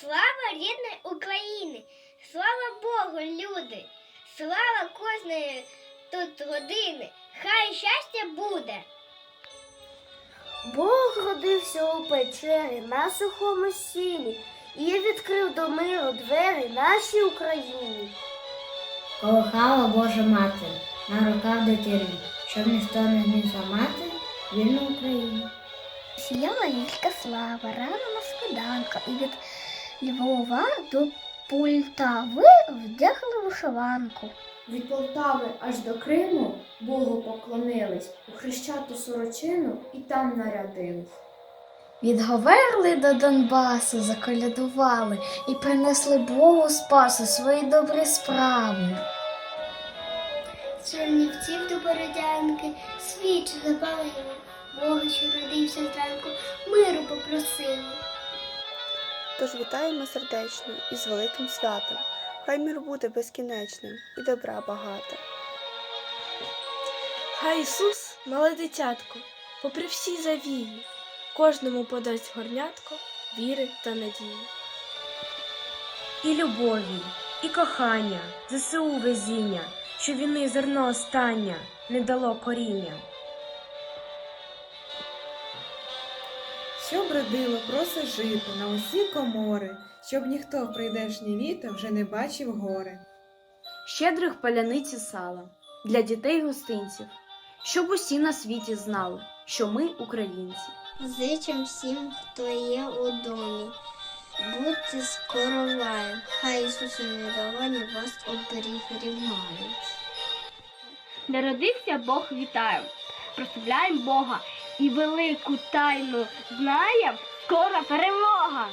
Слава рідної України! Слава Богу, люди! Слава кожної тут родини! Хай щастя буде! Бог родився у печері на сухому сілі і відкрив до миру двері нашій Україні. Колихала Божа мати на руках дитини, щоб ніхто не зміг зламати вільну Україну. Сіяла вільська слава, рано на свиданка, і від Львова до Полтави вдягли вишиванку. Від Полтави аж до Криму Богу поклонились, у хрещату сорочину і там нарядились. Від Говерли до Донбасу заколядували і принесли Богу спасу свої добрі справи. З Чернівців до Бородянки свічі запалили, Бога, що родився зранку, миру попросили. Тож вітаємо сердечно із великим святом. Хай мир буде безкінечним і добра багато. Хай Ісус, мале дитятко, попри всі завії, кожному подасть горнятко віри та надії. і любові, і кохання, ЗСУ везіння, що війни зерно остання не дало коріння. Щоб родило просе жито на усі комори, щоб ніхто в прийдешнє літо вже не бачив гори. щедрих паляниць і сала, для дітей гостинців, щоб усі на світі знали, що ми українці. Зичим всім, хто є у домі. Будьте скоро лаю, хай Ісусе недоволі вас оберігають. Народився Бог вітаю, прославляємо Бога і велику тайну знає, скоро перемога.